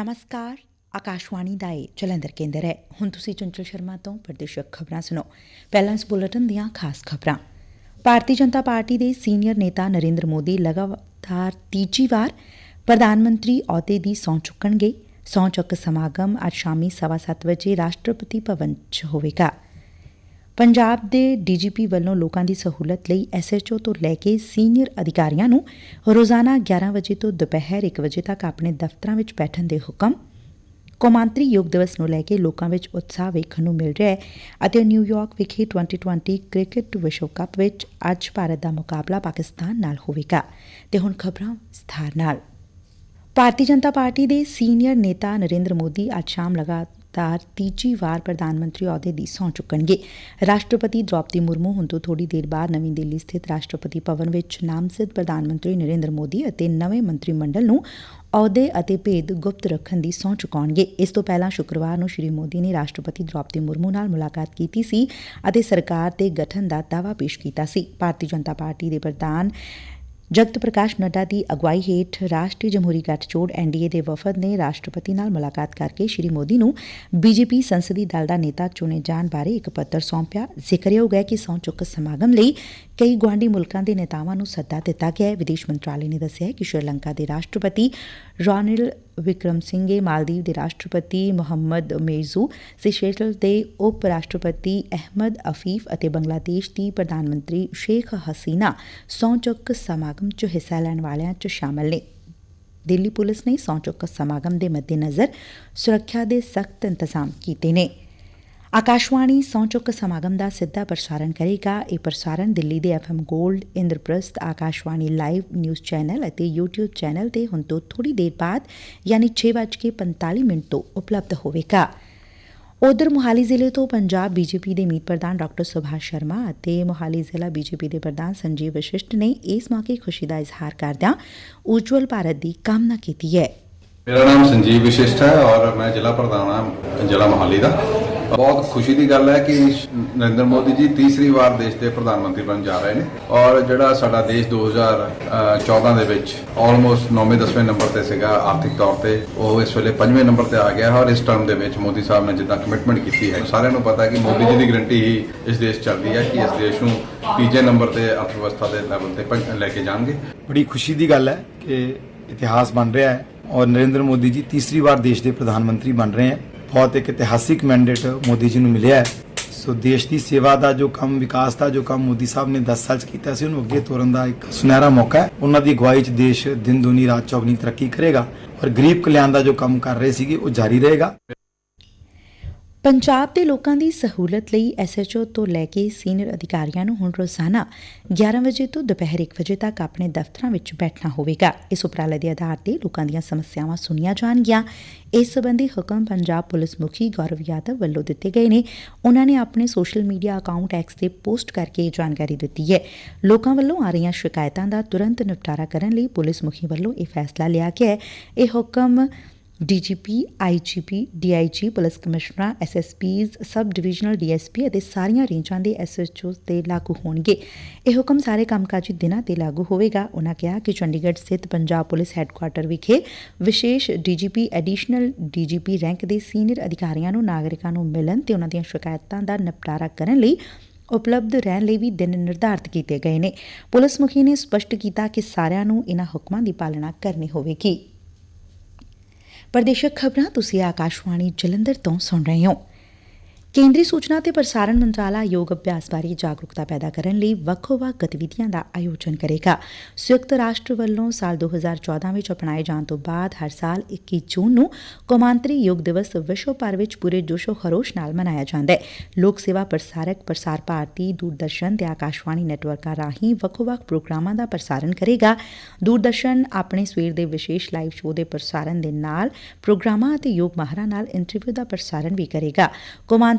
ਨਮਸਕਾਰ। ਆਕਾਸ਼ਵਾਣੀ ਦਾ ਇਹ ਜਲੰਧਰ ਕੇਂਦਰ ਹੈ। ਹੁਣ ਤੁਸੀਂ ਚੰਚਲ ਸ਼ਰਮਾ ਤੋਂ ਪ੍ਰਦੇਸ਼ਕ ਖਬਰਾਂ ਸੁਣੋ। ਪਹਿਲਾਂ ਇਸ ਬੁਲੇਟਿਨ ਦੀਆਂ ਖਾਸ ਖਬਰਾਂ। ਭਾਰਤੀ ਜਨਤਾ ਪਾਰਟੀ ਦੇ ਸੀਨੀਅਰ ਨੇਤਾ ਨਰਿੰਦਰ ਮੋਦੀ ਲਗਾਤਾਰ ਤੀਜੀ ਵਾਰ ਪ੍ਰਧਾਨ ਮੰਤਰੀ ਅਹੁਦੇ ਦੀ ਸਹੁੰ ਚੁੱਕਣਗੇ। ਸਹੁੰ ਚੁੱਕ ਸਮਾਗਮ ਅੱਜ ਸ਼ਾਮੀ 7:30 ਵਜੇ ਰਾਸ਼ਟਰਪਤੀ ਭਵਨ 'ਚ ਹੋਵੇਗਾ। ਪੰਜਾਬ ਦੇ ਡੀਜੀਪੀ ਵੱਲੋਂ ਲੋਕਾਂ ਦੀ ਸਹੂਲਤ ਲਈ ਐਸਐਚਓ ਤੋਂ ਲੈ ਕੇ ਸੀਨੀਅਰ ਅਧਿਕਾਰੀਆਂ ਨੂੰ ਰੋਜ਼ਾਨਾ 11 ਵਜੇ ਤੋਂ ਦੁਪਹਿਰ 1 ਵਜੇ ਤੱਕ ਆਪਣੇ ਦਫ਼ਤਰਾਂ ਵਿੱਚ ਬੈਠਣ ਦੇ ਹੁਕਮ। ਕੌਮਾਂਤਰੀ ਯੋਗ ਦਿਵਸ ਨੂੰ ਲੈ ਕੇ ਲੋਕਾਂ ਵਿੱਚ ਉਤਸ਼ਾਹ ਵੇਖਣ ਨੂੰ ਮਿਲ ਰਿਹਾ ਹੈ ਅਤੇ ਨਿਊਯਾਰਕ ਵਿਖੇ 2020 ਕ੍ਰਿਕਟ ਵਿਸ਼ਵ ਕੱਪ ਵਿੱਚ ਅੱਜ ਭਾਰਤ ਦਾ ਮੁਕਾਬਲਾ ਪਾਕਿਸਤਾਨ ਨਾਲ ਹੋਵੇਗਾ। ਤੇ ਹੁਣ ਖਬਰਾਂ ਵਿਸਥਾਰ ਨਾਲ। ਭਾਰਤੀ ਜਨਤਾ ਪਾਰਟੀ ਦੇ ਸੀਨੀਅਰ ਨੇਤਾ ਨਰਿੰਦਰ ਮੋਦੀ ਅੱਜ ਸ਼ਾਮ ਲਗਾ ਲਗਾਤਾਰ ਤੀਜੀ ਵਾਰ ਪ੍ਰਧਾਨ ਮੰਤਰੀ ਅਹੁਦੇ ਦੀ ਸਹੁੰ ਚੁੱਕਣਗੇ। ਰਾਸ਼ਟਰਪਤੀ ਦ੍ਰੋਪਦੀ ਮੁਰਮੂ ਹੁਣ ਤੋਂ ਥੋੜੀ ਦੇਰ ਬਾਅਦ ਨਵੀਂ ਦਿੱਲੀ ਸਥਿਤ ਰਾਸ਼ਟਰਪਤੀ ਭਵਨ ਵਿੱਚ ਨਾਮਜ਼ਦ ਪ੍ਰਧਾਨ ਮੰਤਰੀ ਨਰਿੰਦਰ ਮੋਦੀ ਅਤੇ ਨਵੇਂ ਮੰਤਰੀ ਮੰਡਲ ਨੂੰ ਅਹੁਦੇ ਅਤੇ ਭੇਦ ਗੁਪਤ ਰੱਖਣ ਦੀ ਸਹੁੰ ਚੁਕਾਉਣਗੇ। ਇਸ ਤੋਂ ਪਹਿਲਾਂ ਸ਼ੁੱਕਰਵਾਰ ਨੂੰ ਸ਼੍ਰੀ ਮੋਦੀ ਨੇ ਰਾਸ਼ਟਰਪਤੀ ਦ੍ਰੋਪਦੀ ਮੁਰਮੂ ਨਾਲ ਮੁਲਾਕਾਤ ਕੀਤੀ ਸੀ ਅਤੇ ਸਰਕਾਰ ਦੇ ਗਠਨ ਦਾ ਦਾਅਵਾ ਪੇਸ਼ ਕੀਤਾ ਸੀ। ਭਾਰਤੀ ਜਨਤਾ ਪਾਰਟੀ ਦੇ ਪ੍ਰਧਾਨ ਜਗਤ ਪ੍ਰਕਾਸ਼ ਨੱਡਾ ਦੀ ਅਗਵਾਈ ਹੇਠ ਰਾਸ਼ਟਰੀ ਜਮਹੂਰੀ ਗੱਠਜੋੜ ਐਨਡੀਏ ਦੇ ਵਫਦ ਨੇ ਰਾਸ਼ਟਰਪਤੀ ਨਾਲ ਮੁਲਾਕਾਤ ਕਰਕੇ ਸ਼੍ਰੀ ਮੋਦੀ ਨੂੰ ਬੀਜੇਪੀ ਸੰਸਦੀ ਦਲ ਦਾ ਨੇਤਾ ਚੁਣੇ ਜਾਣ ਬਾਰੇ ਇੱਕ ਪੱਤਰ ਸੌਂਪਿਆ। ਜ਼ਿਕਰਯੋਗ ਹੈ ਕਿ ਸਹੁੰ ਚੁੱਕ ਸਮਾਗਮ ਲਈ ਕਈ ਗੁਆਂਢੀ ਮੁਲਕਾਂ ਦੇ ਨੇਤਾਵਾਂ ਨੂੰ ਸੱਦਾ ਦਿੱਤਾ ਗਿਆ ਹੈ। ਵਿਦੇਸ਼ ਮੰਤਰਾਲੇ ਨੇ ਦੱਸਿਆ ਹੈ ਕਿ ਸ਼੍ਰੀਲੰਕਾ ਦੇ ਰਾਸ਼ਟਰਪਤੀ ਰੋਨਿਲ ਵਿਕਰਮ ਵਿਕਰਮਸਿੰਘੇ ਮਾਲਦੀਵ ਦੇ ਰਾਸ਼ਟਰਪਤੀ ਮੁਹੰਮਦ ਮੇਜ਼ੂ ਸਿਸ਼ੇਟਲ ਦੇ ਉਪ ਰਾਸ਼ਟਰਪਤੀ ਅਹਿਮਦ ਅਫੀਫ ਅਤੇ ਬੰਗਲਾਦੇਸ਼ ਦੀ ਪ੍ਰਧਾਨ ਮੰਤਰੀ ਸ਼ੇਖ ਹਸੀਨਾ ਸਹੁੰ ਚੁੱਕ ਸਮਾਗਮ 'ਚ ਹਿੱਸਾ ਲੈਣ ਵਾਲਿਆਂ 'ਚ ਸ਼ਾਮਲ ਨੇ। ਦਿੱਲੀ ਪੁਲਿਸ ਨੇ ਸਹੁੰ ਚੁੱਕ ਸਮਾਗਮ ਦੇ ਮੱਦੇਨਜ਼ਰ ਸੁਰੱਖਿਆ ਦੇ ਸਖਤ ਇੰਤਜ਼ਾਮ ਕੀਤੇ ਨੇ। ਆਕਾਸ਼ਵਾਣੀ ਸਹੁੰ ਸਮਾਗਮ ਦਾ ਸਿੱਧਾ ਪ੍ਰਸਾਰਣ ਕਰੇਗਾ ਇਹ ਪ੍ਰਸਾਰਣ ਦਿੱਲੀ ਦੇ ਐਫਐਮ 골ਡ Indraprastha Akashvani live news channel ਅਤੇ YouTube ਚੈਨਲ ਤੇ ਹੁਣ ਤੋਂ ਥੋੜੀ ਦੇਰ ਬਾਅਦ ਯਾਨੀ 6:45 ਮਿੰਟ ਤੋਂ ਉਪਲਬਧ ਹੋਵੇਗਾ ਉਧਰ ਮੁਹਾਲੀ ਜ਼ਿਲ੍ਹੇ ਤੋਂ ਪੰਜਾਬ ਬੀਜੇਪੀ ਦੇ ਮੀਤ ਪ੍ਰਧਾਨ ਡਾਕਟਰ ਸੁਭਾਸ਼ ਸ਼ਰਮਾ ਅਤੇ ਮੁਹਾਲੀ ਜ਼ਿਲ੍ਹਾ ਬੀਜੇਪੀ ਦੇ ਪ੍ਰਧਾਨ ਸੰਜੀਵ ਵਸ਼ਿਸ਼ਟ ਨੇ ਇਸ ਮੌਕੇ ਖੁਸ਼ੀ ਦਾ ਇਜ਼ਹਾਰ ਕਰਦਿਆਂ ਉਜਵਲ ਭਾਰਤ ਦੀ ਕਾਮਨਾ ਕੀਤੀ ਹੈ ਮੇਰਾ ਨਾਮ ਸੰਜੀਵ ਵਿਸ਼ਿਸ਼ਟ ਹੈ ਔਰ ਮੈਂ ਜ਼ਿਲ੍ਹਾ ਪ੍ਰਧਾਨ ਹਾਂ ਜ਼ਿਲ੍ਹਾ ਮੋਹਾਲੀ ਦਾ ਬਹੁਤ ਖੁਸ਼ੀ ਦੀ ਗੱਲ ਹੈ ਕਿ ਨਰਿੰਦਰ ਮੋਦੀ ਜੀ ਤੀਸਰੀ ਵਾਰ ਦੇਸ਼ ਦੇ ਪ੍ਰਧਾਨ ਮੰਤਰੀ ਬਣ ਜਾ ਰਹੇ ਨੇ ਔਰ ਜਿਹੜਾ ਸਾਡਾ ਦੇਸ਼ 2014 ਦੇ ਵਿੱਚ ਆਲਮੋਸਟ 9ਵੇਂ 10ਵੇਂ ਨੰਬਰ ਤੇ ਸੀਗਾ ਆਰਥਿਕ ਤੌਰ ਤੇ, ਉਹ ਇਸ ਵੇਲੇ 5ਵੇਂ ਨੰਬਰ ਤੇ ਆ ਗਿਆ ਹੈ ਔਰ ਇਸ ਟਰਮ ਦੇ ਵਿੱਚ ਮੋਦੀ ਸਾਹਿਬ ਨੇ ਜਿੱਦਾਂ ਕਮਿਟਮੈਂਟ ਕੀਤੀ ਹੈ, ਸਾਰਿਆਂ ਨੂੰ ਪਤਾ ਹੈ ਕਿ ਮੋਦੀ ਜੀ ਦੀ ਗਰੰਟੀ ਹੀ ਇਸ ਦੇਸ਼ ਚੱਲਦੀ ਹੈ ਕਿ ਇਸ ਦੇਸ਼ ਨੂੰ ਤੀਜੇ ਨੰਬਰ ਤੇ ਅਰਥ ਵਿਵਸਥਾ ਦੇ ਲੈਵਲ ਤੇ ਲੈ ਕੇ ਜਾਣਗੇ। ਬੜੀ ਖੁਸ਼ੀ ਦੀ ਗੱਲ ਹੈ ਕਿ ਇਤਿਹਾਸ ਬਣ ਰਿਹਾ ਹੈ ਔਰ ਨਰਿੰਦਰ ਮੋਦੀ ਜੀ ਤੀਸਰੀ ਵਾਰ ਦੇਸ਼ ਦੇ ਪ੍ਰਧਾਨ ਮੰਤਰੀ ਬਣ ਰਹੇ ਹਨ ਬਹੁਤ ਇੱਕ ਇਤਿਹਾਸਿਕ ਮੈਂਡੇਟ ਮੋਦੀ ਜੀ ਨੂੰ ਮਿਲਿਆ ਹੈ। ਸੋ ਦੇਸ਼ ਦੀ ਸੇਵਾ ਦਾ ਜੋ ਕੰਮ, ਵਿਕਾਸ ਦਾ ਜੋ ਕੰਮ ਮੋਦੀ ਸਾਹਿਬ ਨੇ 10 ਸਾਲ ਚ ਕੀਤਾ ਸੀ, ਉਹਨੂੰ ਅੱਗੇ ਤੋਰਨ ਦਾ ਇੱਕ ਸੁਨਹਿਰਾ ਮੌਕਾ ਹੈ। ਉਹਨਾਂ ਦੀ ਅਗਵਾਈ ਚ ਦੇਸ਼ ਦਿਨ ਦੁਨੀ ਰਾਤ ਚੌਗਨੀ ਤਰੱਕੀ ਕਰੇਗਾ ਔਰ ਗਰੀਬ ਕਲਿਆਣ ਦਾ ਜੋ ਕੰਮ ਕਰ ਰਹੇ ਸੀਗੇ, ਉਹ ਜਾਰੀ ਰਹੇਗਾ। ਪੰਜਾਬ ਦੇ ਲੋਕਾਂ ਦੀ ਸਹੂਲਤ ਲਈ ਐਸਐਚਓ ਤੋਂ ਲੈ ਕੇ ਸੀਨੀਅਰ ਅਧਿਕਾਰੀਆਂ ਨੂੰ ਹੁਣ ਰੋਜ਼ਾਨਾ 11 ਵਜੇ ਤੋਂ ਦੁਪਹਿਰ 1 ਵਜੇ ਤੱਕ ਆਪਣੇ ਦਫ਼ਤਰਾਂ ਵਿੱਚ ਬੈਠਣਾ ਹੋਵੇਗਾ। ਇਸ ਉਪਰਾਲੇ ਦੇ ਆਧਾਰ ਤੇ ਲੋਕਾਂ ਦੀਆਂ ਸਮੱਸਿਆਵਾਂ ਸੁਣੀਆਂ ਜਾਣਗੀਆਂ। ਇਸ ਸਬੰਧੀ ਹੁਕਮ ਪੰਜਾਬ ਪੁਲਿਸ ਮੁਖੀ ਗੌਰਵ ਯਾਦਵ ਵੱਲੋਂ ਦਿੱਤੇ ਗਏ ਨੇ। ਉਹਨਾਂ ਨੇ ਆਪਣੇ ਸੋਸ਼ਲ ਮੀਡੀਆ ਅਕਾਊਂਟ ਐਕਸ ਤੇ ਪੋਸਟ ਕਰਕੇ ਇਹ ਜਾਣਕਾਰੀ ਦਿੱਤੀ ਹੈ। ਲੋਕਾਂ ਵੱਲੋਂ ਆ ਰਹੀਆਂ ਸ਼ਿਕਾਇਤਾਂ ਦਾ ਤੁਰੰਤ ਨਿਪਟਾਰਾ ਕਰਨ ਲਈ ਪੁਲਿਸ ਮੁਖੀ ਵੱਲੋਂ ਇਹ ਫੈਸਲਾ ਲਿਆ ਗਿਆ ਹੈ। ਇਹ ਹੁਕਮ ਡੀਜੀਪੀ, ਆਈਜੀਪੀ, ਡੀਆਈਜੀ ਪੁਲਿਸ ਕਮਿਸ਼ਨਰਾਂ, ਐਸਐਸਪੀਜ਼, ਸਬ ਡਿਵੀਜ਼ਨਲ ਡੀਐਸਪੀ ਅਤੇ ਸਾਰੀਆਂ ਰੇਂਜਾਂ ਦੇ ਐਸਐਚਓਜ਼ ਤੇ ਲਾਗੂ ਹੋਣਗੇ। ਇਹ ਹੁਕਮ ਸਾਰੇ ਕੰਮਕਾਜੀ ਦਿਨਾਂ ਤੇ ਲਾਗੂ ਹੋਵੇਗਾ ਉਹਨਾਂ ਕਿਹਾ ਕਿ ਚੰਡੀਗੜ੍ਹ ਸਥਿਤ ਪੰਜਾਬ ਪੁਲਿਸ ਹੈੱਡਕੁਆਰਟਰ ਵਿਖੇ ਵਿਸ਼ੇਸ਼ ਡੀਜੀਪੀ, ਐਡੀਸ਼ਨਲ ਡੀਜੀਪੀ ਰੈਂਕ ਦੇ ਸੀਨੀਅਰ ਅਧਿਕਾਰੀਆਂ ਨੂੰ, ਨਾਗਰਿਕਾਂ ਨੂੰ ਮਿਲਣ ਤੇ ਉਹਨਾਂ ਦੀਆਂ ਸ਼ਿਕਾਇਤਾਂ ਦਾ ਨਿਪਟਾਰਾ ਕਰਨ ਲਈ ਉਪਲਬਧ ਰਹਿਣ ਲਈ ਵੀ ਦਿਨ ਨਿਰਧਾਰਤ ਕੀਤੇ ਗਏ ਨੇ। ਪੁਲਿਸ ਮੁਖੀ ਨੇ ਸਪਸ਼ਟ ਕੀਤਾ ਕਿ ਸਾਰਿਆਂ ਨੂੰ ਇਹਨਾਂ ਹੁਕਮਾਂ ਦੀ ਪਾਲਣਾ ਕਰਨੀ ਹੋਵੇਗੀ। ਪ੍ਰਦੇਸ਼ਕ ਖਬਰਾਂ ਤੁਸੀਂ ਆਕਾਸ਼ਵਾਣੀ ਜਲੰਧਰ ਤੋਂ ਸੁਣ ਰਹੇ ਹੋ। ਕੇਂਦਰੀ ਸੂਚਨਾ ਤੇ ਪ੍ਰਸਾਰਣ ਮੰਤਰਾਲਾ ਯੋਗ ਅਭਿਆਸ ਬਾਰੇ ਜਾਗਰੂਕਤਾ ਪੈਦਾ ਕਰਨ ਲਈ ਵੱਖੋ-ਵੱਖ ਗਤੀਵਿਧੀਆਂ ਦਾ ਆਯੋਜਨ ਕਰੇਗਾ। ਸੰਯੁਕਤ ਰਾਸ਼ਟਰ ਵੱਲੋਂ ਸਾਲ 2014 ਵਿੱਚ ਅਪਣਾਏ ਜਾਣ ਤੋਂ ਬਾਅਦ ਹਰ ਸਾਲ 21 ਜੂਨ ਨੂੰ ਕੌਮਾਂਤਰੀ ਯੋਗ ਦਿਵਸ ਵਿਸ਼ਵ ਭਰ ਵਿੱਚ ਪੂਰੇ ਜੋਸ਼ੋ ਖਰੋਸ਼ ਨਾਲ ਮਨਾਇਆ ਜਾਂਦਾ ਹੈ। ਲੋਕ ਸੇਵਾ ਪ੍ਰਸਾਰਕ ਪ੍ਰਸਾਰ ਭਾਰਤੀ ਦੂਰਦਰਸ਼ਨ ਤੇ ਆਕਾਸ਼ਵਾਣੀ ਨੈਟਵਰਕਾਂ ਰਾਹੀਂ ਵੱਖੋ-ਵੱਖ ਪ੍ਰੋਗਰਾਮਾਂ ਦਾ ਪ੍ਰਸਾਰਣ ਕਰੇਗਾ। ਦੂਰਦਰਸ਼ਨ ਆਪਣੇ ਸਵੇਰ ਦੇ ਵਿਸ਼ੇਸ਼ ਲਾਈਵ ਸ਼ੋਅ ਦੇ ਪ੍ਰਸਾਰਣ ਦੇ ਨਾਲ ਪ੍ਰੋਗਰਾਮਾਂ ਅਤੇ ਯੋਗ ਮਾਹਰਾਂ ਨਾਲ ਇੰਟਰਵਿਊ ਦਾ ਪ੍ਰਸਾਰਣ ਵੀ ਕਰੇਗਾ।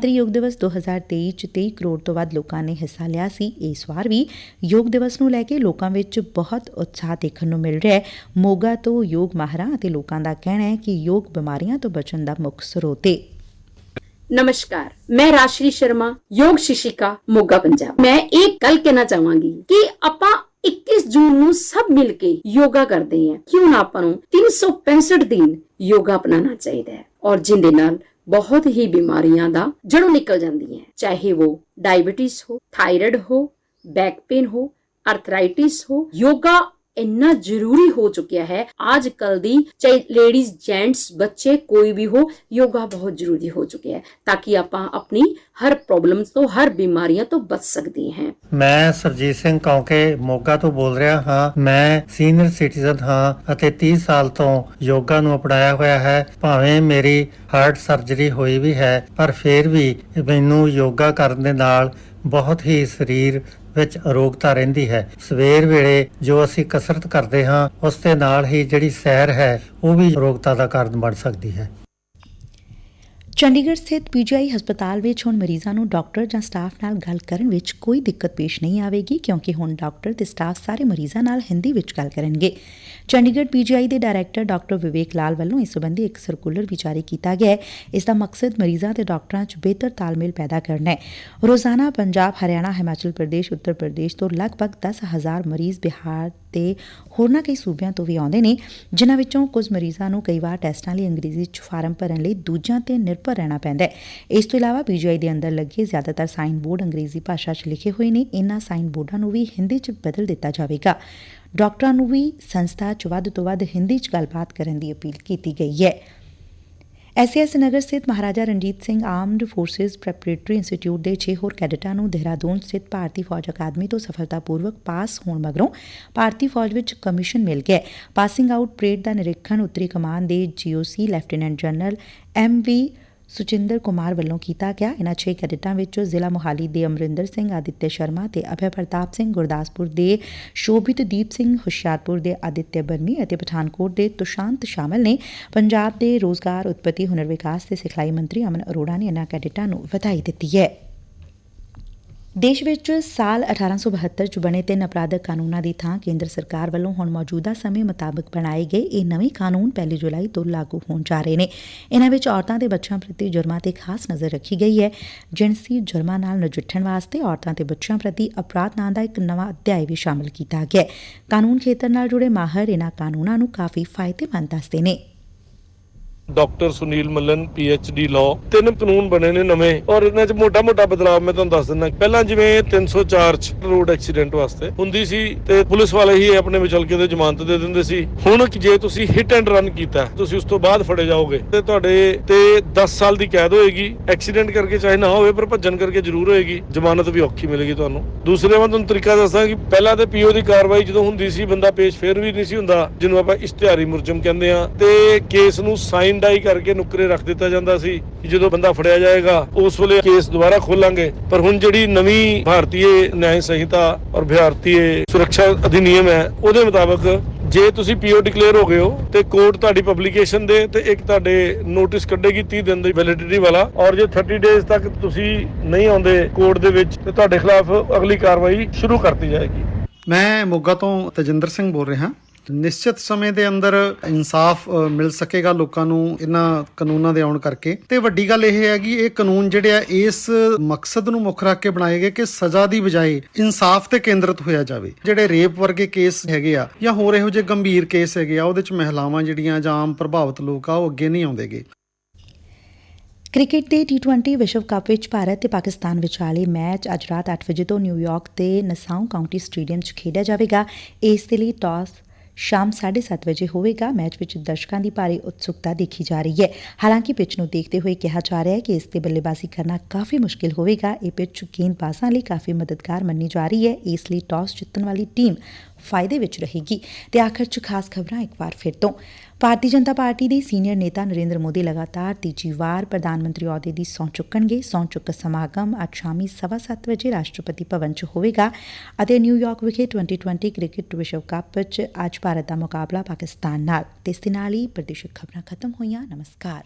ਕੌਮਾਂਤਰੀ ਯੋਗ ਦਿਵਸ 2023 ਚ 23 ਕਰੋੜ ਤੋਂ ਵੱਧ ਲੋਕਾਂ ਨੇ ਹਿੱਸਾ ਲਿਆ ਸੀ ਇਸ ਵਾਰ ਵੀ ਯੋਗ ਦਿਵਸ ਨੂੰ ਲੈ ਕੇ ਲੋਕਾਂ ਵਿੱਚ ਬਹੁਤ ਉਤਸ਼ਾਹ ਦੇਖਣ ਨੂੰ ਮਿਲ ਰਿਹਾ ਹੈ ਮੋਗਾ ਤੋਂ ਯੋਗ ਮਾਹਰਾਂ ਅਤੇ ਲੋਕਾਂ ਦਾ ਕਹਿਣਾ ਹੈ ਕਿ ਯੋਗ ਬਿਮਾਰੀਆਂ ਤੋਂ ਬਚਣ ਦਾ ਮੁੱਖ ਸਰੋਤ ਹੈ नमस्कार मैं राशि शर्मा योग शिक्षिका मोगा पंजाब मैं एक ਗੱਲ ਕਹਿਣਾ ਚਾਹਾਂਗੀ ਕਿ ਆਪਾਂ 21 ਜੂਨ ਨੂੰ ਸਭ ਮਿਲ ਕੇ ਯੋਗਾ ਕਰਦੇ ਹਾਂ ਕਿਉਂ ਨਾ ਆਪਾਂ ਨੂੰ 365 ਦਿਨ ਯੋਗਾ ਅਪਣਾਉਣਾ ਚਾਹੀਦਾ ਹੈ ਔਰ ਜਿੰਦੇ ਨਾਲ ਬਹੁਤ ਹੀ ਬਿਮਾਰੀਆਂ ਦਾ ਜੜੋਂ ਨਿਕਲ ਜਾਂਦੀਆਂ ਹੈ। ਚਾਹੇ ਉਹ ਡਾਇਬੀਟਿਸ ਹੋ ਥਾਇਰਾਇਡ ਹੋ ਬੈਕ ਪੇਨ ਹੋ ਅਰਥਰਾਈਟਿਸ ਹੋ, ਯੋਗਾ ਇੰਨਾ ਜ਼ਰੂਰੀ ਹੋ ਚੁੱਕਿਆ ਹੈ। ਅੱਜ ਕੱਲ ਦੀ ਚਾਹੇ ਲੇਡੀਜ਼ ਜੈਂਟਸ ਬੱਚੇ, ਕੋਈ ਵੀ ਹੋ, ਯੋਗਾ ਬਹੁਤ ਜ਼ਰੂਰੀ ਹੋ ਚੁੱਕਿਆ ਹੈ ਤਾਂ ਕਿ ਆਪਾਂ ਆਪਣੀ ਹਰ ਪ੍ਰੋਬਲਮਸ ਤੋਂ, ਹਰ ਬਿਮਾਰੀਆਂ ਤੋਂ ਬਚ ਸਕਦੇ ਹਾਂ। ਮੈਂ ਸਰਜੀਤ ਸਿੰਘ ਕੌਂਕੇ ਮੋਗਾ ਤੋਂ ਬੋਲ ਰਿਹਾ ਹਾਂ। ਮੈਂ ਸੀਨੀਅਰ ਸਿਟੀਜ਼ਨ ਹਾਂ ਅਤੇ 30 ਸਾਲ ਤੋਂ ਯੋਗਾ ਨੂੰ ਅਪਣਾਇਆ ਹੋਇਆ ਹੈ। ਭਾਵੇਂ ਮੇਰੀ ਹਾਰਟ ਸਰਜਰੀ ਹੋਈ ਵੀ ਹੈ, ਪਰ ਫਿਰ ਵੀ ਮੈਨੂੰ ਯੋਗਾ ਕਰਨ ਦੇ ਨਾਲ ਬਹੁਤ ਹੀ ਸਰੀਰ ਵਿੱਚ ਅਰੋਗਤਾ ਰਹਿੰਦੀ ਹੈ। ਸਵੇਰ ਵੇਲੇ ਜੋ ਅਸੀਂ ਕਸਰਤ ਕਰਦੇ ਹਾਂ, ਉਸ ਦੇ ਨਾਲ ਹੀ ਜਿਹੜੀ ਸੈਰ ਹੈ, ਉਹ ਵੀ ਅਰੋਗਤਾ ਦਾ ਕਾਰਨ ਬਣ ਸਕਦੀ ਹੈ। ਚੰਡੀਗੜ੍ਹ ਸਥਿਤ ਪੀਜੀਆਈ ਹਸਪਤਾਲ ਵਿੱਚ ਹੁਣ ਮਰੀਜ਼ਾਂ ਨੂੰ ਡਾਕਟਰ ਜਾਂ ਸਟਾਫ ਨਾਲ ਗੱਲ ਕਰਨ ਵਿੱਚ ਕੋਈ ਦਿੱਕਤ ਪੇਸ਼ ਨਹੀਂ ਆਵੇਗੀ, ਕਿਉਂਕਿ ਹੁਣ ਡਾਕਟਰ ਤੇ ਸਟਾਫ ਸਾਰੇ ਮਰੀਜ਼ਾਂ ਨਾਲ ਹਿੰਦੀ ਵਿੱਚ ਗੱਲ ਕਰਨਗੇ। ਚੰਡੀਗੜ੍ਹ ਪੀਜੀਆਈ ਦੇ ਡਾਇਰੈਕਟਰ ਡਾਕਟਰ ਵਿਵੇਕ ਲਾਲ ਵੱਲੋਂ ਇਸ ਸੰਬੰਧੀ ਇੱਕ ਸਰਕੂਲਰ ਵੀ ਜਾਰੀ ਕੀਤਾ ਗਿਆ ਹੈ। ਇਸ ਦਾ ਮਕਸਦ ਮਰੀਜ਼ਾਂ ਤੇ ਡਾਕਟਰਾਂ 'ਚ ਬਿਹਤਰ ਤਾਲਮੇਲ ਪੈਦਾ ਕਰਨਾ ਹੈ। ਰੋਜ਼ਾਨਾ ਪੰਜਾਬ, ਹਰਿਆਣਾ, ਹਿਮਾਚਲ ਪ੍ਰਦੇਸ਼, ਉੱਤਰ ਪ੍ਰਦੇਸ਼ ਤੋਂ ਲਗਭਗ 10000 ਮਰੀਜ਼ ਬਿਹਾਰ ਤੇ ਹੋਰਨਾਂ ਕਈ ਸੂਬਿਆਂ ਤੋਂ ਵੀ ਆਉਂਦੇ ਨੇ, ਜਿਨ੍ਹਾਂ ਵਿੱਚੋਂ ਕੁਝ ਮਰੀਜ਼ਾਂ ਨੂੰ ਕਈ ਵਾਰ ਟੈਸਟਾਂ ਲਈ ਅੰਗਰੇਜ਼ੀ 'ਚ ਫਾਰਮ ਭਰਨ ਲਈ, ਦੂਜਿਆਂ ਤੇ ਨਿਰਭਰ ਰਹਿਣਾ ਪੈਂਦਾ ਹੈ। ਇਸ ਤੋਂ ਇਲਾਵਾ ਪੀਜੀਆਈ ਦੇ ਅੰਦਰ ਲੱਗੇ ਜ਼ਿਆਦਾਤਰ ਸਾਈਨ ਬੋਰਡ ਅੰਗਰੇਜ਼ੀ ਭਾਸ਼ਾ 'ਚ ਲਿਖੇ ਹੋਏ ਨੇ। ਇਨ੍ਹਾਂ ਸਾਈਨ ਬੋਰਡਾਂ ਨੂੰ ਵੀ ਹਿੰਦੀ 'ਚ ਬਦਲ ਦਿੱਤਾ ਜਾਵੇਗਾ। ਡਾਕਟਰਾਂ ਨੂੰ ਵੀ ਸੰਸਥਾ 'ਚ ਵੱਧ ਤੋਂ ਵੱਧ ਹਿੰਦੀ 'ਚ ਗੱਲਬਾਤ ਕਰਨ ਦੀ ਅਪੀਲ ਕੀਤੀ ਗਈ ਹੈ। ਐਸਐਸ ਨਗਰ ਸਥਿਤ Maharaja Ranjit Singh armed forces preparatory institute ਦੇ 6 ਹੋਰ ਕੈਡਟਾਂ ਨੂੰ ਦੇਹਰਾਦੂਨ ਸਥਿਤ ਭਾਰਤੀ ਫੌਜ ਅਕਾਦਮੀ ਤੋਂ ਸਫਲਤਾਪੂਰਵਕ ਪਾਸ ਹੋਣ ਮਗਰੋਂ ਭਾਰਤੀ ਫੌਜ ਵਿੱਚ ਕਮਿਸ਼ਨ ਮਿਲ ਗਿਆ ਪਾਸਿੰਗ ਆਊਟ ਪਰੇਡ ਦਾ ਨਿਰੀਖਣ ਉੱਤਰੀ ਕਮਾਨ ਦੇ GOC lieutenant general M V Suchinder Kumar ਵੱਲੋਂ ਕੀਤਾ ਗਿਆ। ਇਨ੍ਹਾਂ 6 ਕੈਡਿਟਾਂ ਵਿੱਚੋਂ ਜ਼ਿਲ੍ਹਾ ਮੋਹਾਲੀ ਦੇ ਅਮਰਿੰਦਰ ਸਿੰਘ ਆਦਿਤਯ ਸ਼ਰਮਾ ਤੇ ਅਭੈ ਪ੍ਰਤਾਪ ਸਿੰਘ, ਗੁਰਦਾਸਪੁਰ ਦੇ ਸ਼ੋਭਿਤਦੀਪ ਸਿੰਘ, ਹੁਸ਼ਿਆਰਪੁਰ ਦੇ ਆਦਿਤਯ ਬਰਮੀ ਅਤੇ ਪਠਾਨਕੋਟ ਦੇ ਤੁਸ਼ਾਂਤ ਸ਼ਾਮਲ ਨੇ। ਪੰਜਾਬ ਦੇ ਰੋਜ਼ਗਾਰ, ਉਤਪਤੀ, ਹੁਨਰ ਵਿਕਾਸ ਤੇ ਸਿਖਲਾਈ ਮੰਤਰੀ ਅਮਨ ਅਰੋੜਾ ਨੇ ਇਨ੍ਹਾਂ ਕੈਡਿਟਾਂ ਨੂੰ ਵਧਾਈ ਦਿੱਤੀ ਹੈ। ਦੇਸ਼ ਵਿਚ ਸਾਲ 1872 ਚ ਬਣੇ ਤਿੰਨ ਅਪਰਾਧਕ ਕਾਨੂੰਨਾਂ ਦੀ ਥਾਂ ਕੇਂਦਰ ਸਰਕਾਰ ਵੱਲੋਂ ਹੁਣ ਮੌਜੂਦਾ ਸਮੇਂ ਮੁਤਾਬਕ ਬਣਾਏ ਗਏ ਇਹ ਨਵੇਂ ਕਾਨੂੰਨ 1 ਜੁਲਾਈ ਤੋਂ ਲਾਗੂ ਹੋਣ ਜਾ ਰਹੇ ਨੇ। ਇਹਨਾਂ ਵਿੱਚ ਔਰਤਾਂ ਤੇ ਬੱਚਿਆਂ ਪ੍ਰਤੀ ਜੁਰਮਾਂ ਤੇ ਖਾਸ ਨਜ਼ਰ ਰੱਖੀ ਗਈ ਹੈ। ਜਿਨਸੀ ਜੁਰਮਾਂ ਨਾਲ ਨਜਿੱਠਣ ਵਾਸਤੇ ਔਰਤਾਂ ਤੇ ਬੱਚਿਆਂ ਪ੍ਰਤੀ ਅਪਰਾਧ ਨਾਂ ਦਾ ਇੱਕ ਨਵਾਂ ਅਧਿਆਇ ਵੀ ਸ਼ਾਮਲ ਕੀਤਾ ਗਿਆ ਹੈ। ਕਾਨੂੰਨ ਖੇਤਰ ਨਾਲ ਜੁੜੇ ਮਾਹਰ ਇਹਨਾਂ ਕਾਨੂੰਨਾਂ ਨੂੰ ਕਾਫੀ ਫਾਇਦੇਮੰਦ ਦੱਸਦੇ ਨੇ। ਡਾਕਟਰ ਸੁਨੀਲ ਮੱਲਨ ਡੀ ਲਾਅ ਤਿੰਨ ਕਾਨੂੰਨ ਬਣੇ ਨੇ ਨਵੇਂ ਔਰ ਇਹਨਾਂ 'ਚ ਮੋਟਾ-ਮੋਟਾ ਬਦਲਾਅ ਮੈਂ ਤੁਹਾਨੂੰ ਦੱਸ ਦਿੰਦਾ। ਪਹਿਲਾਂ ਜਿਵੇਂ 304 ਚ ਰੋਡ ਐਕਸੀਡੈਂਟ ਵਾਸਤੇ ਹੁੰਦੀ ਸੀ ਤੇ ਪੁਲਿਸ ਵਾਲੇ ਹੀ ਆਪਣੇ ਵਿਚਲ ਤੇ ਜ਼ਮਾਨਤ ਦੇ ਦਿੰਦੇ ਸੀ। ਹੁਣ ਜੇ ਤੁਸੀਂ ਹਿੱਟ ਐਂਡ ਰਨ ਕੀਤਾ, ਤੁਸੀਂ ਉਸ ਤੋਂ ਬਾਅਦ ਫੜੇ ਜਾਓਗੇ। ਤੇ ਤੁਹਾਡੇ ਤੇ 10 ਸਾਲ ਦੀ ਕੈਦ ਹੋਏਗੀ। ਐਕਸੀਡੈਂਟ ਕਰਕੇ ਚਾਹੇ ਨਾ ਹੋਵੇ, ਪਰ ਭੱਜਣ ਕਰਕੇ ਜ਼ਰੂਰ ਹੋਏਗੀ। ਜ਼ਮਾਨਤ ਵੀ ਔਖੀ ਮਿਲੇਗੀ ਤੁਹਾਨੂੰ। ਦੂਸਰੇ ਮੈਂ ਤੁਹਾਨੂੰ ਤਰੀਕਾ ਦੱਸਾਂ ਕਿ ਪਹਿਲਾਂ ਤੇ ਪੀਓ ਦੀ ਕਾਰਵਾਈ ਜਦੋਂ ਹੁੰਦੀ ਸੀ, ਬੰਦਾ ਪੇਸ਼ ਫੇਰ ਵੀ ਨਹੀਂ ਸੀ ਹੁੰਦਾ, ਜਿਹਨੂੰ ਆਪਾਂ ਇਸ਼ਤਿਹਾਰੀ ਮੁਰਜਮ ਕਹਿੰਦੇ ਆ ਤੇ ਕੇਸ ਨੂੰ ਸਾਈਨ ਡਾਈ ਕਰਕੇ ਨੁਕਰੇ ਰੱਖ ਦਿੱਤਾ ਜਾਂਦਾ ਸੀ ਜਦੋਂ ਬੰਦਾ ਫੜਿਆ ਜਾਏਗਾ, ਉਸ ਵੇਲੇ ਕੇਸ ਦੁਬਾਰਾ ਖੋਲਾਂਗੇ। ਪਰ ਹੁਣ ਜਿਹੜੀ ਨਵੀਂ ਭਾਰਤੀ ਨਿਆਂ ਸੰਹਿਤਾ ਔਰ ਭਾਰਤੀ ਸੁਰੱਖਿਆ ਅਧਿਨਿਯਮ ਹੈ, ਉਹਦੇ ਮੁਤਾਬਕ ਜੇ ਤੁਸੀਂ ਪੀਓ ਡਿਕਲੇਅਰ ਹੋ ਗਏ ਹੋ, ਤੇ ਕੋਰਟ ਤੁਹਾਡੀ ਪਬਲੀਕੇਸ਼ਨ ਦੇ ਤੇ ਇੱਕ ਤੁਹਾਡੇ ਨੋਟਿਸ ਕੱਢੇਗੀ 30 ਦਿਨ ਦੀ ਵੈਲਿਡਿਟੀ ਵਾਲਾ। ਔਰ ਜੇ 30 ਡੇਜ਼ ਤੱਕ ਤੁਸੀਂ ਨਹੀਂ ਆਉਂਦੇ ਕੋਰਟ ਦੇ ਵਿੱਚ, ਤੇ ਤੁਹਾਡੇ ਖਿਲਾਫ ਅਗਲੀ ਕਾਰਵਾਈ ਸ਼ੁਰੂ ਕਰਤੀ ਜਾਏਗੀ। ਮੈਂ ਮੋਗਾ ਤੋਂ ਤਜਿੰਦਰ ਸਿੰਘ ਬੋਲ ਰਿਹਾ। ਨਿਸ਼ਚਿਤ ਸਮੇਂ ਦੇ ਅੰਦਰ ਇਨਸਾਫ ਮਿਲ ਸਕੇਗਾ ਲੋਕਾਂ ਨੂੰ ਇਹਨਾਂ ਕਾਨੂੰਨਾਂ ਦੇ ਆਉਣ ਕਰਕੇ। ਤੇ ਵੱਡੀ ਗੱਲ ਇਹ ਹੈ ਕਿ ਇਹ ਕਾਨੂੰਨ ਜਿਹੜੇ ਆ, ਇਸ ਮਕਸਦ ਨੂੰ ਮੁੱਖ ਰੱਖ ਕੇ ਬਣਾਏ ਗਏ ਕਿ ਸਜ਼ਾ ਦੀ ਬਜਾਏ ਇਨਸਾਫ ਤੇ ਕੇਂਦਰਿਤ ਹੋਇਆ ਜਾਵੇ। ਜਿਹੜੇ ਰੇਪ ਵਰਗੇ ਕੇਸ ਹੈਗੇ ਆ ਜਾਂ ਹੋਰ ਇਹੋ ਜਿਹੇ ਗੰਭੀਰ ਕੇਸ ਹੈਗੇ ਆ, ਉਹਦੇ ਚ ਮਹਿਲਾਵਾਂ ਜਿਹੜੀਆਂ ਜਾਂ ਆਮ ਪ੍ਰਭਾਵਿਤ ਲੋਕ ਆ, ਉਹ ਅੱਗੇ ਨਹੀਂ ਆਉਂਦੇਗੇ ਕ੍ਰਿਕਟ ਦੇ T20 ਵਿਸ਼ਵ ਕੱਪ ਵਿੱਚ ਭਾਰਤ ਤੇ ਪਾਕਿਸਤਾਨ ਵਿਚਾਲੇ ਮੈਚ ਅੱਜ ਰਾਤ 8 ਵਜੇ ਤੋਂ ਨਿਊਯਾਰਕ ਦੇ ਨਸਾਊ ਕਾਉਂਟੀ ਸਟੇਡੀਅਮ 'ਚ ਖੇਡਿਆ ਜਾਵੇਗਾ। ਇਸ ਦੇ ਲਈ ਟਾਸ ਸ਼ਾਮ 7:30 ਵਜੇ ਹੋਵੇਗਾ। ਮੈਚ ਵਿੱਚ ਦਰਸ਼ਕਾਂ ਦੀ ਭਾਰੀ ਉਤਸੁਕਤਾ ਦੇਖੀ ਜਾ ਰਹੀ ਹੈ। ਹਾਲਾਂਕਿ ਪਿਚ ਨੂੰ ਦੇਖਦੇ ਹੋਏ ਕਿਹਾ ਜਾ ਰਿਹਾ ਹੈ ਕਿ ਇਸ ਤੇ ਬੱਲੇਬਾਜ਼ੀ ਕਰਨਾ ਕਾਫੀ ਮੁਸ਼ਕਿਲ ਹੋਵੇਗਾ। ਇਹ ਪਿਚ ਗੇਂਦਬਾਜ਼ਾਂ ਲਈ ਕਾਫੀ ਮਦਦਗਾਰ ਮੰਨੀ ਜਾ ਰਹੀ ਹੈ। ਇਸ ਲਈ ਟਾਸ ਜਿੱਤਣ ਵਾਲੀ ਟੀਮ ਫਾਇਦੇ ਵਿੱਚ ਰਹੇਗੀ। ਤੇ ਆਖਰ 'ਚ ਖਾਸ ਖਬਰਾਂ ਇੱਕ ਵਾਰ ਫਿਰ ਤੋਂ। ਭਾਰਤੀ ਜਨਤਾ ਪਾਰਟੀ ਦੇ ਸੀਨੀਅਰ ਨੇਤਾ ਨਰਿੰਦਰ ਮੋਦੀ ਲਗਾਤਾਰ ਤੀਜੀ ਵਾਰ ਪ੍ਰਧਾਨ ਮੰਤਰੀ ਅਹੁਦੇ ਦੀ ਸਹੁੰ ਚੁੱਕਣਗੇ। ਸਹੁੰ ਚੁੱਕ ਸਮਾਗਮ ਅੱਜ ਸ਼ਾਮੀ 7:30 ਵਜੇ ਰਾਸ਼ਟਰਪਤੀ ਭਵਨ 'ਚ ਹੋਵੇਗਾ ਅਤੇ ਨਿਊਯਾਰਕ ਵਿਖੇ 2020 ਕ੍ਰਿਕਟ ਵਿਸ਼ਵ ਕੱਪ 'ਚ ਅੱਜ ਭਾਰਤ ਦਾ ਮੁਕਾਬਲਾ ਪਾਕਿਸਤਾਨ ਨਾਲ। ਤੇ ਇਸ ਦੇ ਨਾਲ ਹੀ ਪ੍ਰਦੇਸ਼ਿਕ ਖਬਰਾਂ ਖਤਮ ਹੋਈਆਂ। ਨਮਸਕਾਰ।